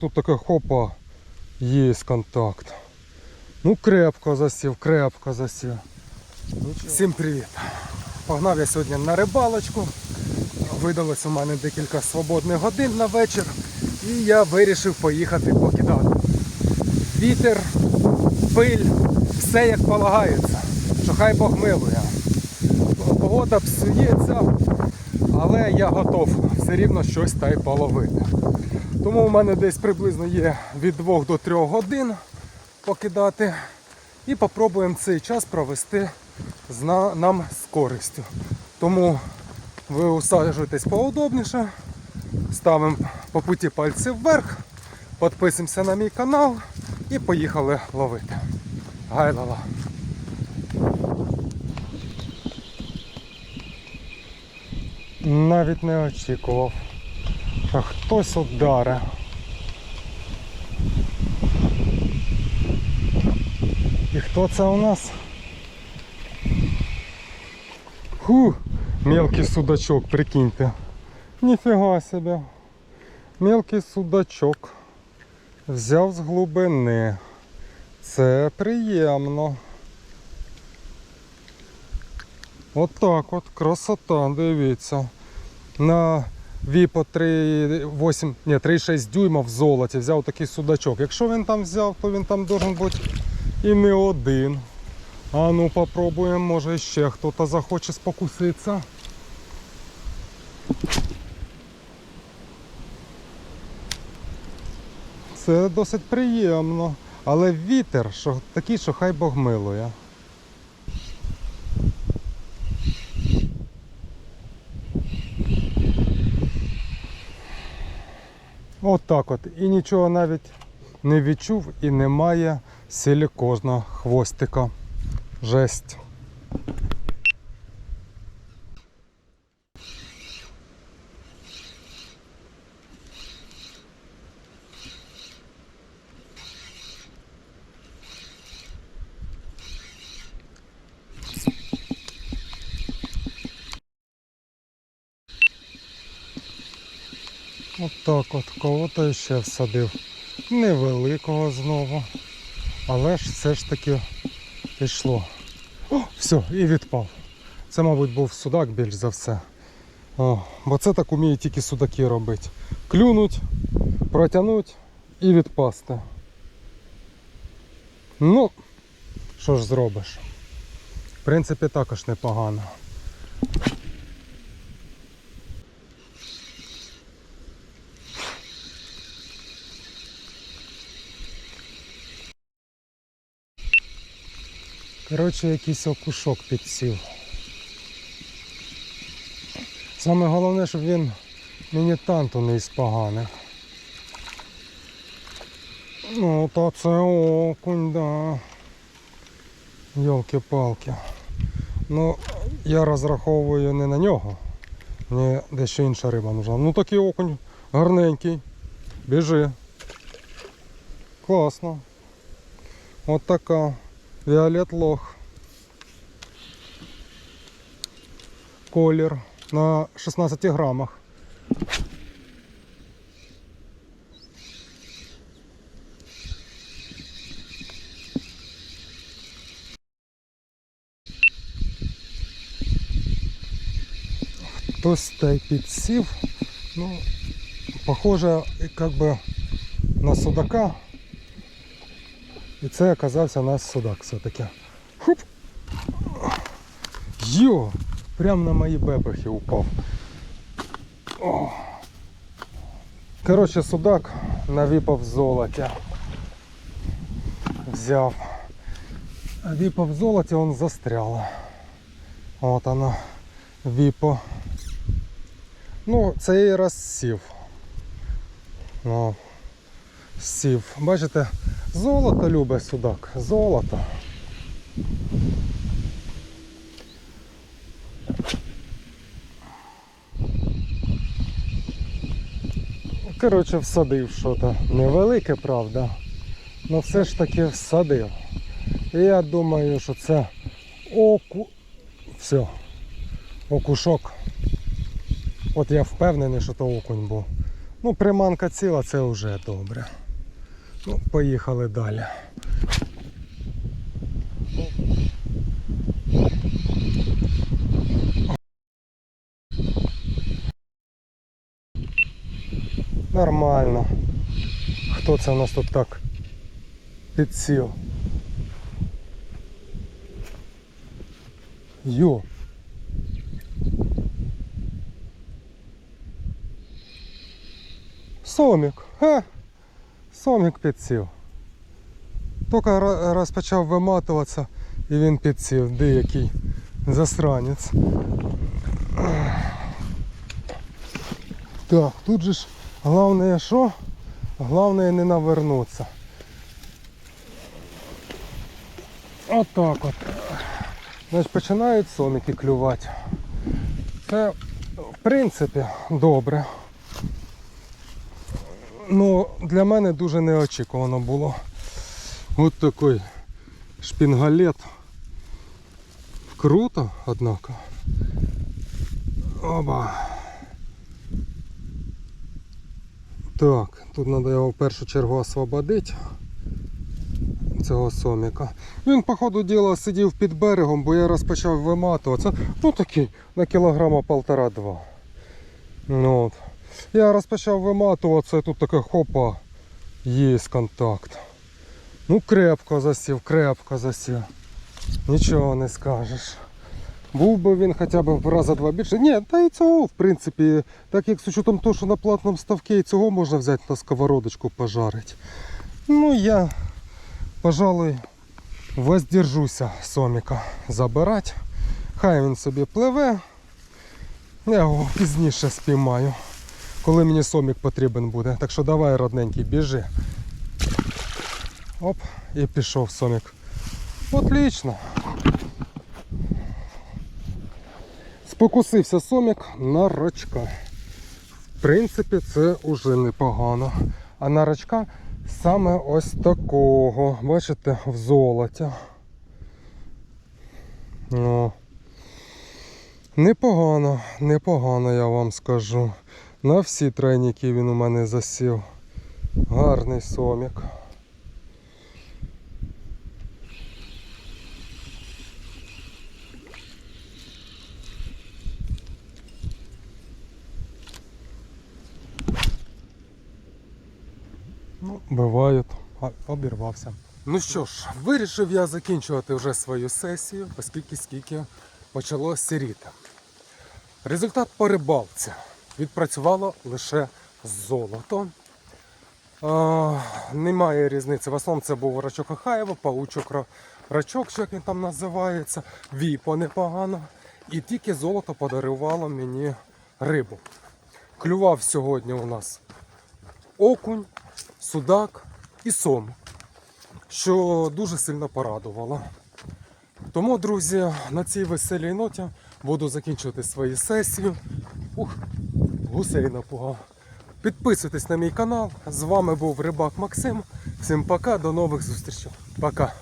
Тут таке хопа, є контакт. Ну крепко засів, крепко засів. Всім привіт. Погнав я сьогодні на рибалочку. Видалось у мене декілька свободних годин на вечір. І я вирішив поїхати покидати. Вітер, пиль, все як полагається. Що хай Бог милує. Погода псується, але я готов все рівно щось та й половити. Тому у мене десь приблизно є від 2 до 3 годин покидати. І попробуємо цей час провести нам з користю. Тому ви усаджуйтесь поудобніше, ставимо по путі пальці вверх, підписуємося на мій канал і поїхали ловити. Гайлала. Навіть не очікував. А хтось ударе. І хто це у нас? Ху, мелкий судачок, прикиньте. Ніфіга себе. Мелкий судачок. Взяв з глибини. Це приємно. Отак от, красота, дивіться. На Віпо 3,8, ні, 3,6 дюйма в золоті взяв такий судачок. Якщо він там взяв, то він там должен бути і не один. А ну попробуємо, може ще хтось захоче спокуситися. Це досить приємно. Але вітер що, такий, що хай Бог милує. От так от. І нічого навіть не відчув і немає силікозного хвостика. Жесть. От от, кого-то ще всадив. Невеликого знову. Але ж все ж таки пішло. О, все, і відпав. Це, мабуть, був судак більш за все. О, бо це так уміють тільки судаки робити. Клюнуть, протягнуть і відпасти. Ну, що ж зробиш? В принципі, також непогано. Коротше, якийсь окушок підсів. Саме головне, щоб він мені танту не іспоганив. Ну, то це окунь, да. Йолки-палки. Ну, я розраховую не на нього. Мені дещо інша риба нужна. Ну такий окунь гарненький. Біжи. Класно. От така. Віолет лох. Колір на 16 грамах. Хтось та й підсів. Ну, похоже, як би на судака. І це оказався у нас судак все-таки. Хуп! Йо! Прямо на мої бебехи упав. О. Коротше, судак на віпа в золоті. Взяв. Віпа в золоті он застряла. От оно. Віпо. Ну, цей раз сів. Ну, сів. Бачите, золото любить судак. Золото. Коротше, всадив щось невелике, правда. але все ж таки всадив. І я думаю, що це оку. Все. Окушок. От я впевнений, що то окунь був. Ну, приманка ціла, це вже добре. Ну, поїхали далі. Нормально. Хто це у нас тут так підсів? Йо. Сомік. Ха. Сомік підсів. Тільки ро- розпочав виматуватися і він підсів. Деякий засранець. Так, тут же ж головне що? Головне не навернутися. Отак от. Значить, починають соміки клювати. Це, в принципі, добре. Ну, для мене дуже неочікувано було. От такий шпінгалет. Круто, однако. Оба. Так, тут треба його в першу чергу освободити. Цього соміка. Він, по ходу діла, сидів під берегом, бо я розпочав виматуватися. Ну такий, на кілограма полтора-два. Ну, от. Я розпочав виматуватися, тут таке хопа, є контакт. Ну, крепко засів, крепко засів. Нічого не скажеш. Був би він хоча б в раза два більше. Ні, та і цього, в принципі, так як з учетом того, що на платному ставці і цього можна взяти на сковородочку пожарити. Ну, я, пожалуй, воздержуся соміка забирати. Хай він собі пливе. Я його пізніше спіймаю, коли мені сомік потрібен буде. Так що давай, родненький, біжи. Оп, і пішов сомік. Отлично. Спокусився сомік на рачка. В принципі, це уже непогано. А на рачка саме ось такого. Бачите, в золоті. О. Непогано, непогано, я вам скажу. На всі тройники він у мене засів. Гарний сомік. Ну, бувають, обірвався. Ну що ж, вирішив я закінчувати вже свою сесію, оскільки скільки почало сіріти. Результат по рибалці. Відпрацювало лише золото. А, немає різниці. В основному це був рачок Ахаєва, паучок рачок, що як він там називається, віпо непогано. І тільки золото подарувало мені рибу. Клював сьогодні у нас окунь, судак і сом, що дуже сильно порадувало. Тому, друзі, на цій веселій ноті буду закінчувати свою сесію. Ух, гусей напугав. Підписуйтесь на мій канал. З вами був Рибак Максим. Всім пока, до нових зустрічей. Пока.